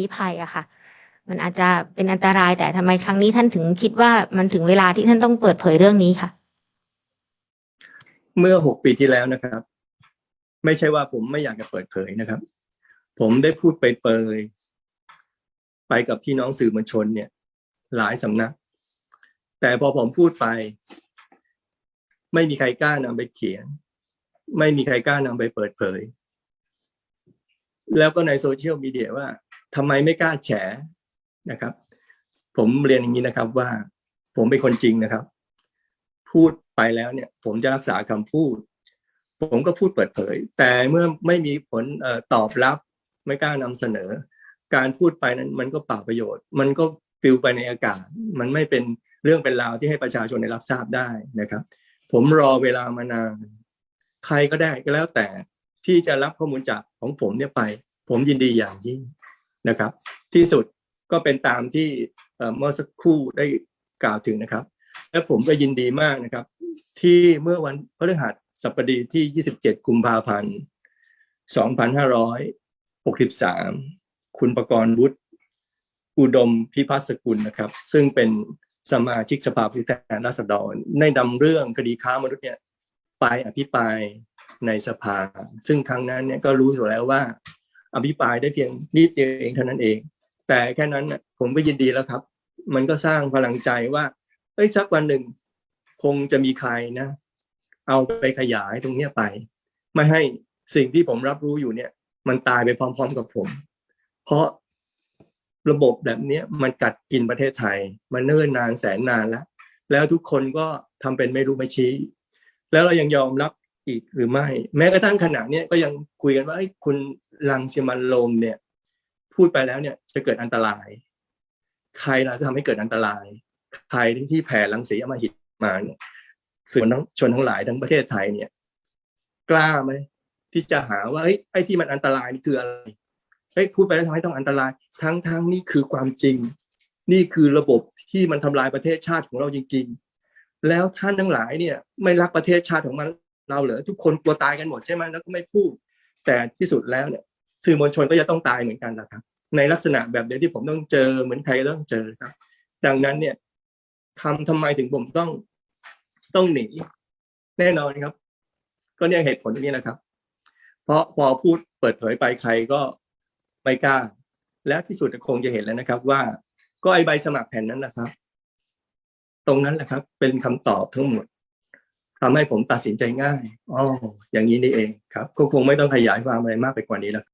ลี้ภัยอะค่ะ มันอาจจะเป็นอันตรายแต่ทำไมครั้งนี้ท่านถึงคิดว่ามันถึงเวลาที่ท่านต้องเปิดเผยเรื่องนี้ค่ะ เมื่อหกปีที่แล้วนะครับ ไม่ใช่ว่าผมไม่อยากจะเปิดเผยนะครับ ผมได้พูดไปเปยไปกับพี่น้องสื่อมวลชนเนี่ย หลายสำนัก แต่พอผมพูดไป ไม่มีใครกล้านำไปเขียน ไม่มีใครกล้านำไปเปิดเผย แล้วก็ในโซเชียลมีเดียว่า ทำไมไม่กล้าแฉนะครับ ผมเรียนอย่างนี้นะครับว่า ผมเป็นคนจริงนะครับ พูดไปแล้วเนี่ย ผมจะรักษาคำพูด ผมก็พูดเปิดเผย แต่เมื่อไม่มีผลอตอบรับ ไม่กล้านำเสนอ การพูดไปนั้น มันก็เปล่าประโยชน์ มันก็ปลิวไปในอากาศ มันไม่เป็นเรื่องเป็นราวที่ให้ประชาชนได้รับทราบได้นะครับ ผมรอเวลามานานใครก็ได้ก็แล้วแต่ที่จะรับข้อมูลจากของผมเนี่ยไป ผมยินดีอย่างยิ่ง นะครับ ที่สุดก็เป็นตามที่เมื่อสักครู่ได้กล่าวถึงนะครับ และผมก็ยินดีมากนะครับ ที่เมื่อวันพฤหัสบดีที่ 27 กุมภาพันธ์ 2563 คุณประกรณ์วุฒิอุดมพิพัฒน์สกุลนะครับ ซึ่งเป็นสมาชิกสภาผู้แทนราษฎรได้นำเรื่องคดีค้ามนุษย์เนี่ยไปอภิปรายในสภา ซึ่งครั้งนั้นเนี่ยก็รู้อยู่แล้วว่า อภิปรายได้เพียงนิดเดียวเองเท่านั้นเอง แต่แค่นั้นผมก็ยินดีแล้วครับ มันก็สร้างพลังใจว่าเอ้ยสักวันหนึ่งคงจะมีใครนะ เอาไปขยายตรงเนี้ยไป ไม่ให้สิ่งที่ผมรับรู้อยู่เนี่ย มันตายไปพร้อม ๆ กับผม เพราะระบบแบบเนี้ยมันกัดกินประเทศไทย มันเนิ่นนานแสนนานแล้ว แล้วทุกคนก็ทำเป็นไม่รู้ไม่ชี้ แล้วเรายังยอมรับอีกหรือไม่ แม้กระทั่งขณะเนี้ยก็ยังคุยกันว่าเอ้คุณ ลังสิมันลมเนี่ย พูดไปแล้วเนี่ยจะเกิดอันตราย ใครล่ะจะทำให้เกิดอันตราย ใครที่แผ่รังสีอมหิตมาเนี่ยส่วนทั้งชนทั้งหลายทั้งประเทศไทยเนี่ย กล้าไหมที่จะหาว่าเฮ้ไอ้ที่มันอันตรายนี่คืออะไรเฮ้พูดไปแล้วทำไมต้องอันตราย ทั้งทั้งนี่คือความจริง นี่คือระบบที่มันทำลายประเทศชาติของเราจริง ๆ แล้วท่านทั้งหลายเนี่ย ไม่รักประเทศชาติของมันเราเหรอทุกคนกลัวตายกันหมดใช่ไหมแล้วก็ไม่พูด แต่ที่สุดแล้วเนี่ย สื่อมวลชนก็จะต้องตายเหมือนกันนะครับ ในลักษณะแบบเดียวที่ผมต้องเจอเหมือนใครก็ต้องเจอครับ ดังนั้นเนี่ยทำทำไมถึงผมต้องต้องหนี แน่นอนครับ ก็เนี่ยเหตุผลตรงนี้นะครับ เพราะพอพูดเปิดเผยไปใครก็ไม่กล้า และที่สุดคงจะเห็นแล้วนะครับ ว่าก็ไอใบสมัครแผ่นนั้นนะครับ ตรงนั้นแหละครับ เป็นคำตอบทั้งหมดทำให้ผมตัดสินใจง่ายอ๋ออย่างนี้นี่เองครับ ก็คงไม่ต้องขยายความอะไรมากไปกว่านี้แล้ว